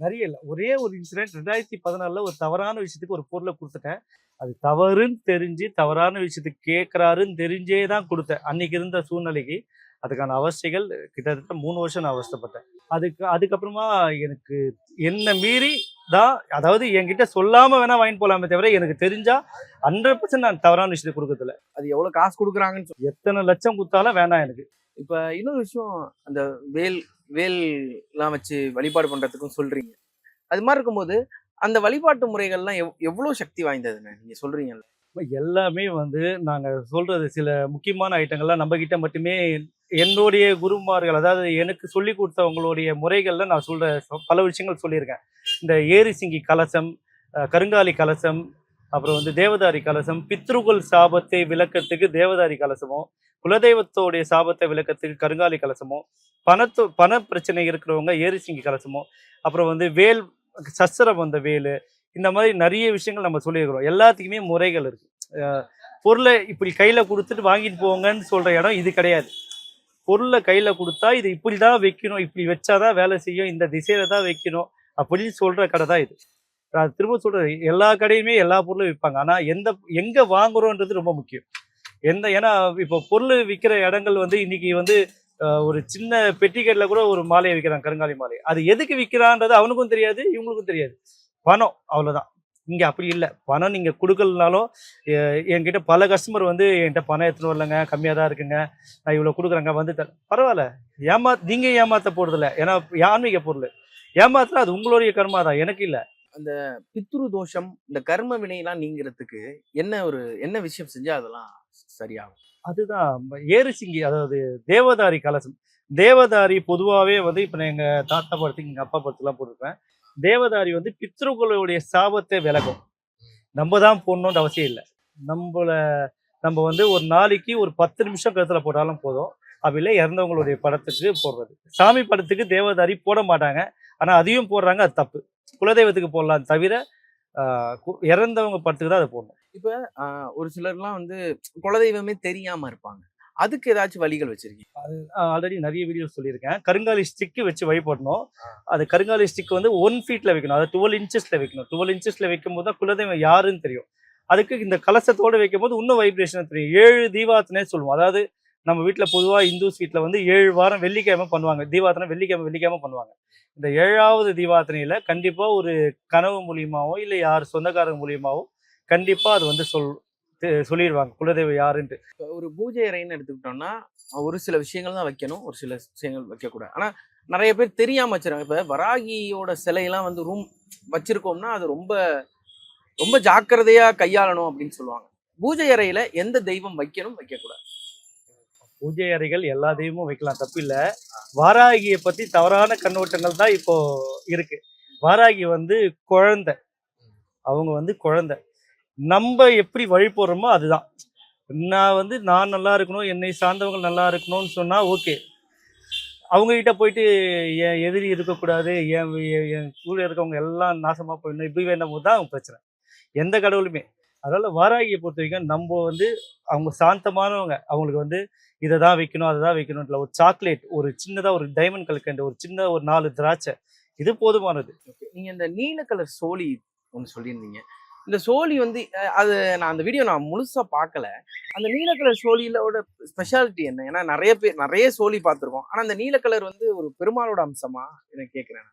நிறைய இல்லை. ஒரே ஒரு இன்சிடென்ட் ரெண்டாயிரத்தி பதினாலுல ஒரு தவறான விஷயத்துக்கு ஒரு பொருளை கொடுத்துட்டேன். அது தவறுன்னு தெரிஞ்சு தவறான விஷயத்துக்கு கேட்கறாருன்னு தெரிஞ்சே தான் கொடுத்தேன். அன்னைக்கு இருந்த சூழ்நிலைக்கு. அதுக்கான அவஸ்தைகள் கிட்டத்தட்ட மூணு வருஷம் நான் அவஸ்தைப்பட்டேன். அதுக்கு அதுக்கப்புறமா எனக்கு என்ன மீறி தான் அதாவது என்கிட்ட சொல்லாம வேணா வாங்கிட்டு போலாமே தவிர எனக்கு தெரிஞ்சா ஹண்ட்ரட் பர்சன்ட் நான் தவறான விஷயத்துக்கு கொடுக்கறதில்ல. அது எவ்வளவு காசு கொடுக்குறாங்கன்னு சொல்லி எத்தனை லட்சம் கொடுத்தாலும் வேணாம் எனக்கு. இப்ப இன்னொரு விஷயம் அந்த வேல் வேல் எல்லாம் வச்சு வழிபாடு பண்றதுக்கும் சொல்றீங்க. அது மாதிரி இருக்கும்போது அந்த வழிபாட்டு முறைகள்லாம் எவ் எவ்வளவு சக்தி வாய்ந்ததுன்னு நீங்க சொல்றீங்கல்ல? இப்ப எல்லாமே வந்து நாங்க சொல்றது சில முக்கியமான ஐட்டங்கள்லாம் நம்ம கிட்ட மட்டுமே என்னுடைய குருமார்கள் அதாவது எனக்கு சொல்லி கொடுத்தவங்களுடைய முறைகளில் நான் சொல்கிற சொ- பல விஷயங்கள் சொல்லியிருக்கேன். இந்த ஏரி சிங்கி கலசம் கருங்காலி கலசம் அப்புறம் வந்து தேவதாரி கலசம் பித்ருகுல் சாபத்தை விளக்கத்துக்கு தேவதாரி கலசமும் குலதெய்வத்தோடைய சாபத்தை விளக்கத்துக்கு கருங்காலி கலசமும் பணத்து பண பிரச்சனை இருக்கிறவங்க ஏரி சிங்கி கலசமும் அப்புறம் வந்து வேல் சஸ்திரம் வந்த வேலு இந்த மாதிரி நிறைய விஷயங்கள் நம்ம சொல்லியிருக்கிறோம். எல்லாத்துக்குமே முறைகள் இருக்குது பொருளை இப்படி கையில் கொடுத்துட்டு வாங்கிட்டு போங்கன்னு சொல்கிற இடம் இது கிடையாது. பொருளை கையில் கொடுத்தா இது இப்படி தான் வைக்கணும் இப்படி வச்சாதான் வேலை செய்யும் இந்த திசையில தான் வைக்கணும் அப்படின்னு சொல்கிற கடை தான் இது. நான் திரும்ப சொல்றது எல்லா கடையுமே எல்லா பொருளும் விற்பாங்க. ஆனால் எந்த எங்கே வாங்குறோன்றது ரொம்ப முக்கியம். எந்த ஏன்னா இப்போ பொருள் விற்கிற இடங்கள் வந்து இன்னைக்கு வந்து ஒரு சின்ன பெட்டிக்கடையில கூட ஒரு மாலையை விற்கிறான் கருங்காலி மாலை. அது எதுக்கு விற்கிறான்றது அவனுக்கும் தெரியாது இவங்களுக்கும் தெரியாது. பணம் அவ்வளோதான் இங்க அப்படி இல்லை. பணம் நீங்க கொடுக்கலனாலும் என்கிட்ட பல கஸ்டமர் வந்து என்கிட்ட பணம் எடுத்துன்னு வரலங்க கம்மியாக தான் இருக்குங்க. நான் இவ்வளோ கொடுக்குறேங்க வந்து தர பரவாயில்ல. ஏமா நீங்க ஏமாத்த போறதில்ல. ஏன்னா ஆன்மீக பொருள். ஏமாத்துனா அது உங்களுடைய கர்மா தான் எனக்கு இல்லை. பித்ரு தோஷம் இந்த கர்ம வினையெல்லாம் நீங்கிறதுக்கு என்ன ஒரு என்ன விஷயம் செஞ்சா அதெல்லாம் சரியாகும்? அதுதான் ஏறு சிங்கி அதாவது தேவதாரி கலசம். தேவதாரி பொதுவாகவே வந்து இப்போ எங்கள் தாத்தா படத்துக்கு எங்கள் அப்பா படத்துக்குலாம் போட்டிருப்பேன். தேவதாரி வந்து பித்ருக்களுடைய சாபத்தை விலகும். நம்ம தான் போடணுன்ற அவசியம் இல்லை. நம்மள நம்ம வந்து ஒரு நாளைக்கு ஒரு பத்து நிமிஷம் கருத்தில் போட்டாலும் போதும். அப்படி இல்லை இறந்தவங்களுடைய படத்துக்கு போடுறது. சாமி படத்துக்கு தேவதாரி போட மாட்டாங்க. ஆனால் அதையும் போடுறாங்க அது தப்பு. குலதெய்வத்துக்கு போடலாம் தவிர கு- இறந்தவங்க படத்துக்கு தான் அதை போடணும். இப்போ ஒரு சிலர்லாம் வந்து குலதெய்வமே தெரியாமல் இருப்பாங்க. அதுக்கு ஏதாச்சும் வழிகள் வச்சிருக்கீங்க ஆல்ரெடி நிறைய வீடியோ சொல்லியிருக்கேன். கருங்காலி ஸ்டிக்கு வச்சு வழிபடணும். அது கருங்காலி ஸ்டிக் வந்து ஒன் ஃபீட்டில் வைக்கணும். அது டுவெல் இன்ச்சஸில் வைக்கணும். டுவெல் இன்ச்சஸில் வைக்கும் போது தான் குலதெய்வம் யாருன்னு தெரியும். அதுக்கு இந்த கலசத்தோடு வைக்கும் போது இன்னும் வைப்ரேஷன் தெரியும். ஏழு தீபாத்தனே சொல்லுவோம். அதாவது நம்ம வீட்டில் பொதுவாக இந்துஸ் வீட்டில் வந்து ஏழு வாரம் வெள்ளிக்கிழமை பண்ணுவாங்க. தீபாத்தனை வெள்ளிக்கிழமை வெள்ளிக்கிழமை பண்ணுவாங்க. இந்த ஏழாவது தீபாத்தனையில் கண்டிப்பாக ஒரு கனவு மூலியமாவோ இல்லை யார் சொந்தக்காரங்க மூலியமாவோ கண்டிப்பாக அது வந்து சொல் சொல்லிடுவாங்க குலதெய்வம் யாருன்ட்டு. ஒரு பூஜை அறைன்னு எடுத்துக்கிட்டோம்னா ஒரு சில விஷயங்கள் தான் வைக்கணும். ஒரு சில விஷயங்கள் வைக்கக்கூடாது. ஆனா நிறைய பேர் தெரியாம வச்சிருக்காங்க. இப்ப வராகியோட சிலையெல்லாம் வந்து ரூம் வச்சிருக்கோம்னா அது ரொம்ப ரொம்ப ஜாக்கிரதையா கையாளணும் அப்படின்னு சொல்லுவாங்க. பூஜை அறையில எந்த தெய்வம் வைக்கணும்? வைக்கக்கூடாது. பூஜை அறைகள் எல்லா தெய்வமும் வைக்கலாம். தப்பு இல்ல. வாராகியை பத்தி தவறான கண்ணோட்டங்கள் தான் இப்போ இருக்கு. வாராகி வந்து குழந்தை. அவங்க வந்து குழந்தை. நம்ம எப்படி வழி போடுறோமோ அதுதான். நான் வந்து நான் நல்லா இருக்கணும் என்னை சார்ந்தவங்க நல்லா இருக்கணும்னு சொன்னால் ஓகே. அவங்ககிட்ட போயிட்டு என் எதிரி இருக்கக்கூடாது என் என் கூட இருக்கவங்க எல்லாம் நாசமாக போயிடணும் இப்படி வேணும் போது தான் அவங்க பிரச்சனை. எந்த கடவுளுமே. அதனால் வாராகியை பொறுத்த வரைக்கும் நம்ம வந்து அவங்க சாந்தமானவங்க. அவங்களுக்கு வந்து இதை தான் வைக்கணும் அதை தான் வைக்கணும்ல. ஒரு சாக்லேட் ஒரு சின்னதாக ஒரு டைமண்ட் கல்கண்டு ஒரு சின்ன ஒரு நாலு திராட்சை இது போதுமானது. நீங்கள் இந்த நீல கலர் சோழி ஒன்று சொல்லியிருந்தீங்க. இந்த சோழி வந்து அது நான் அந்த வீடியோ நான் முழுசா பார்க்கல அந்த நீல கலர் சோழியிலோட ஸ்பெஷாலிட்டி என்ன? ஏன்னா நிறைய பேர் நிறைய சோழி பார்த்துருக்கோம். ஆனா அந்த நீல கலர் வந்து ஒரு பெருமாளோட அம்சமா எனக்கு கேட்குறேன்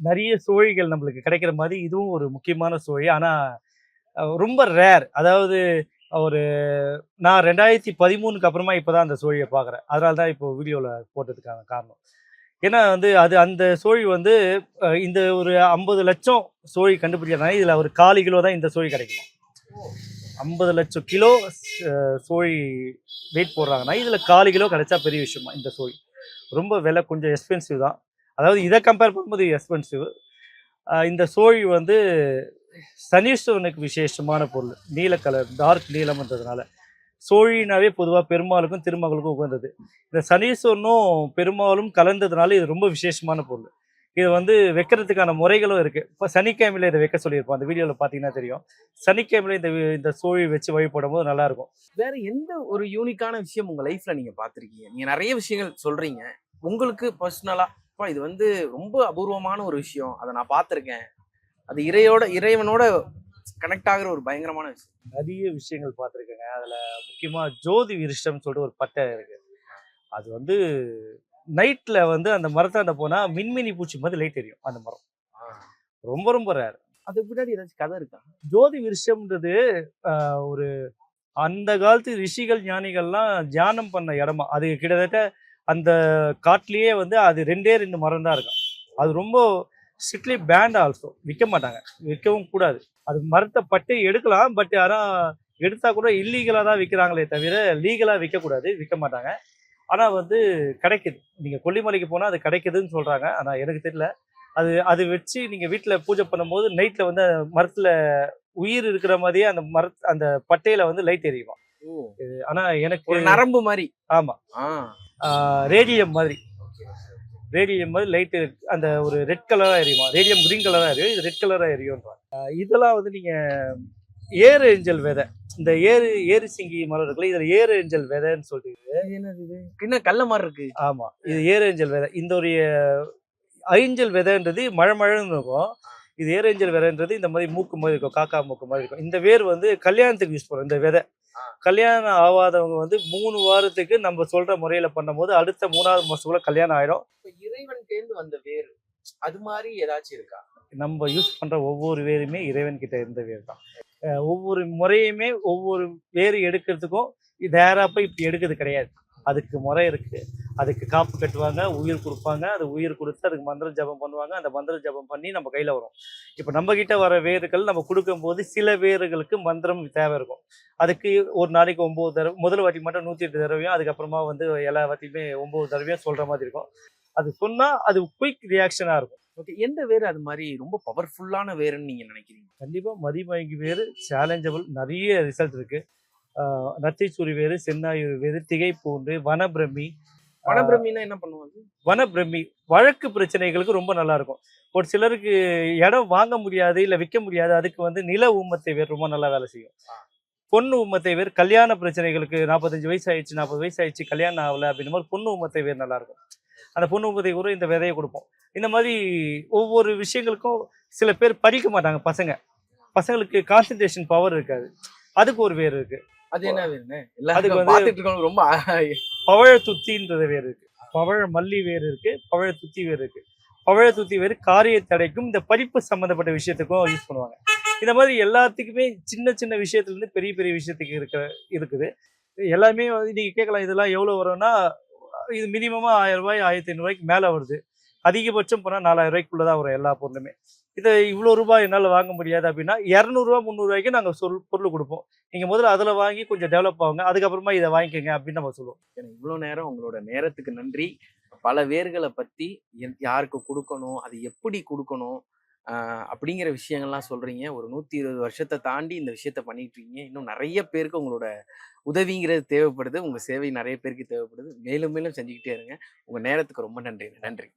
நிறைய சோழிகள் நம்மளுக்கு கிடைக்கிற மாதிரி இதுவும் ஒரு முக்கியமான சோழி. ஆனால் ரொம்ப ரேர் அதாவது ஒரு நான் ரெண்டாயிரத்தி பதிமூணுக்கு அப்புறமா இப்போ தான் அந்த சோழியை பார்க்குறேன் அதனால தான் இப்போ வீடியோவில் போட்டதுக்கான காரணம். ஏன்னா வந்து அது அந்த சோழி வந்து இந்த ஒரு ஐம்பது லட்சம் சோழி கண்டுபிடிக்கிறதுனால இதில் ஒரு காலி கிலோ தான் இந்த சோழி கிடைக்கும். ஐம்பது லட்சம் கிலோ சோழி வெயிட் போடுறாங்கன்னா இதில் காலு கிலோ கிடைச்சா பெரிய விஷயமா இந்த சோழி. ரொம்ப விலை கொஞ்சம் எக்ஸ்பென்சிவ் தான். அதாவது இதை கம்பேர் பண்ணும்போது எக்ஸ்பென்சிவ் இந்த சோழி வந்து சனீஸ்வரனுக்கு விசேஷமான பொருள். நீல கலர் டார்க் நீலம்ன்றதுனால சோழினாவே பொதுவாக பெருமாளுக்கும் திருமகளுக்கும் உகந்தது. இந்த சனீஸ்வரனும் பெருமாளும் கலந்ததுனால இது ரொம்ப விசேஷமான பொருள். இது வந்து வைக்கிறதுக்கான முறைகளும் இருக்குது இப்போ சனிக்கிழமையில இதை வைக்க சொல்லியிருப்போம். அந்த வீடியோவில் பார்த்தீங்கன்னா தெரியும். சனிக்கிழமையில இந்த இந்த சோழி வச்சு வழிபடும் போது நல்லா இருக்கும் எந்த ஒரு யூனிக்கான விஷயம் உங்கள் லைஃப்பில் நீங்கள் பார்த்துருக்கீங்க நீங்கள் நிறைய விஷயங்கள் சொல்கிறீங்க உங்களுக்கு பர்சனலா இது வந்து ரொம்ப அபூர்வமான ஒரு விஷயம். அதை நான் பார்த்துருக்கேன் அது இறையோட இறைவனோட கனெக்ட் ஆகுற ஒரு பயங்கரமான விஷயம். நிறைய விஷயங்கள் பார்த்துருக்கேங்க. அதில் முக்கியமாக ஜோதி விருஷ்டம்னு சொல்லிட்டு ஒரு பட்டை இருக்கு. அது வந்து நைட்டில் வந்து அந்த மரத்தாண்ட போனால் மின்மினி பூச்சி மாதிரி லைட் எரியும் அந்த மரம். ரொம்ப ரொம்ப ரேர் அதுக்கு பின்னாடி ஏதாச்சும் கதை இருக்கா? ஜோதி விருஷம்ன்றது ஒரு அந்த காலத்து ரிஷிகள் ஞானிகள்லாம் தியானம் பண்ண இடமா அது கிட்டத்தட்ட அந்த காட்டிலேயே வந்து அது ரெண்டே ரெண்டு மரம் தான் இருக்கும். அது ரொம்ப ஸ்ட்ரிக்ட்லி பேண்ட் ஆல்சோ விற்க மாட்டாங்க. விற்கவும் கூடாது. அது மரத்தை பட்டு எடுக்கலாம் பட் ஆனால் எடுத்தா கூட இல்லீகலாக தான் விற்கிறாங்களே தவிர லீகலாக விற்கக்கூடாது விற்க மாட்டாங்க. ஆனால் வந்து கிடைக்குது. நீங்கள் கொல்லிமலைக்கு போனால் அது கிடைக்குதுன்னு சொல்கிறாங்க ஆனால் எனக்கு தெரியல. அது அது வச்சு நீங்கள் வீட்டில் பூஜை பண்ணும்போது நைட்டில் வந்து மரத்தில் உயிர் இருக்கிற மாதிரியே அந்த மர அந்த பட்டையில வந்து லைட் எரியுமா. ஆனால் எனக்கு ஒரு நரம்பு மாதிரி. ஆமாம் ரேடியம் மாதிரி. ரேடியம் மாதிரி லைட்டு அந்த ஒரு ரெட் கலராக எரியுமா? ரேடியம் கிரீன் கலராக எரியும் இது ரெட் கலராக எரியும்ன்றாங்க. இதெல்லாம் வந்து நீங்கள் ஏர் ஏஞ்சல் விதை இந்த ஏறு ஏறு சிங்கி மரம் இருக்குல்ல இதில் ஏறு ஏஞ்சல் விதைன்னு சொல்லிட்டு. என்னது இது? என்ன கல்ல மாதிரி இருக்கு. ஆமாம் இது ஏறு ஏஞ்சல் விதை. இந்த ஒரு ஐஞ்சல் விதைன்றது மழை மழைன்னு இருக்கும். இது ஏரேஞ்சல் விதைன்றது இந்த மாதிரி மூக்கு மாதிரி இருக்கும் காக்கா மூக்கு மாதிரி இருக்கும். இந்த வேர் வந்து கல்யாணத்துக்கு யூஸ் பண்ணுறோம் இந்த விதை. கல்யாணம் ஆகாதவங்க வந்து மூணு வாரத்துக்கு நம்ம சொல்ற முறையில பண்ணும்போது அடுத்த மூணாவது மாசத்துக்குள்ள கல்யாணம் ஆயிடும் இப்ப இறைவன் தேர்ந்து வந்த வேறு அது மாதிரி ஏதாச்சும் இருக்கா? நம்ம யூஸ் பண்ற ஒவ்வொரு வேருமே இறைவன் கிட்ட இருந்த வேர் தான். ஒவ்வொரு முறையுமே ஒவ்வொரு வேர் எடுக்கிறதுக்கும் நேரா போய் இப்படி எடுக்கிறது கிடையாது. அதுக்கு முறை இருக்கு. அதுக்கு காப்பு கட்டுவாங்க உயிர் கொடுப்பாங்க. அது உயிர் கொடுத்து அதுக்கு மந்திர ஜபம் பண்ணுவாங்க. அந்த மந்திர ஜபம் பண்ணி நம்ம கையில் வரும். இப்போ நம்ம கிட்ட வர வேர்கள் நம்ம கொடுக்கும்போது சில வேர்களுக்கு மந்திரம் தேவை இருக்கும். அதுக்கு ஒரு நாளைக்கு ஒம்பது தடவை முதல் வாட்டி மட்டும் நூற்றி எட்டு தடவையும் அதுக்கப்புறமா வந்து எல்லா வாட்டியுமே ஒம்பது தடவையும் சொல்கிற மாதிரி இருக்கும். அது சொன்னால் அது குயிக் ரியாக்ஷனாக இருக்கும். ஓகே எந்த வேர் அது மாதிரி ரொம்ப பவர்ஃபுல்லான வேர்ன்னு நீங்க நினைக்கிறீங்க? கண்டிப்பாக மதிமயங்கி வேறு சேலஞ்சபிள் நிறைய ரிசல்ட் இருக்கு. ஆஹ் நத்தைச்சூரி வேறு சென்னாயுரு வேறு திகைப்பூண்டு வனபிரமி வனபிரமின்னா என்ன பண்ணுவாங்க வனபிரமி வழக்கு பிரச்சனைகளுக்கு ரொம்ப நல்லா இருக்கும். ஒரு சிலருக்கு இடம் வாங்க முடியாது இல்லை விற்க முடியாது அதுக்கு வந்து நில ஊமத்தை வேர் ரொம்ப நல்லா வேலை செய்யும். பொண்ணு ஊமத்தை வேர் கல்யாண பிரச்சனைகளுக்கு நாற்பத்தஞ்சு வயசு ஆயிடுச்சு நாற்பது வயசு ஆயிடுச்சு கல்யாணம் ஆகல அப்படின்ற மாதிரி பொண்ணு ஊமத்தை வேர் நல்லா இருக்கும். அந்த பொண்ணு ஊமத்தை கூட இந்த விதையை கொடுப்போம். இந்த மாதிரி ஒவ்வொரு விஷயங்களுக்கும் சில பேர் படிக்க மாட்டாங்க பசங்க. பசங்களுக்கு கான்சென்ட்ரேஷன் பவர் இருக்காது. அதுக்கு ஒரு வேர் இருக்கு. அது என்ன அதுக்கு எல்லாத்துக்கும் வந்து- பார்த்துட்டு இருக்கவங்க ரொம்ப பவழ துத்தின்றது வேர் இருக்கு. பவழ மல்லி வேர் இருக்கு. பவழ துத்தி வேர் இருக்கு. பவழ துத்தி வேர் காரிய தடைக்கும் இந்த படிப்பு சம்மந்தப்பட்ட விஷயத்துக்கும் யூஸ் பண்ணுவாங்க. இந்த மாதிரி எல்லாத்துக்குமே சின்ன சின்ன விஷயத்துல இருந்து பெரிய பெரிய விஷயத்துக்கு இருக்க இருக்குது. எல்லாமே வந்து நீங்க கேட்கலாம் இதெல்லாம் எவ்வளவு வரும்னா இது மினிமமா ஆயிரம் ரூபாய் ஆயிரத்தி ஐநூறு ரூபாய்க்கு மேல வருது. அதிகபட்சம் போனால் நாலாயிரம் ரூபாய்க்குள்ளதான் வரும் எல்லா பொருளுமே. இதை இவ்வளோ ரூபாய் என்னால் வாங்க முடியாது அப்படின்னா இரநூறுவா முந்நூறுவாய்க்கு நாங்கள் சொல் பொருள் கொடுப்போம். நீங்கள் முதல்ல அதில் வாங்கி கொஞ்சம் டெவலப் ஆகுங்க. அதுக்கப்புறமா இதை வாங்கிக்கோங்க அப்படின்னு நம்ம சொல்லுவோம். எனக்கு இவ்வளோ நேரம் உங்களோட நேரத்துக்கு நன்றி. பல வேர்களை பற்றி யாருக்கு கொடுக்கணும் அது எப்படி கொடுக்கணும் அப்படிங்கிற விஷயங்கள்லாம் சொல்கிறீங்க ஒரு நூற்றி இருபது வருஷத்தை தாண்டி இந்த விஷயத்த பண்ணிட்டு இருக்கீங்க. இன்னும் நிறைய பேருக்கு உங்களோட உதவிங்கிறது தேவைப்படுது. உங்கள் சேவை நிறைய பேருக்கு தேவைப்படுது. மேலும் மேலும் செஞ்சுக்கிட்டே இருங்க. உங்கள் நேரத்துக்கு ரொம்ப நன்றி. நன்றி.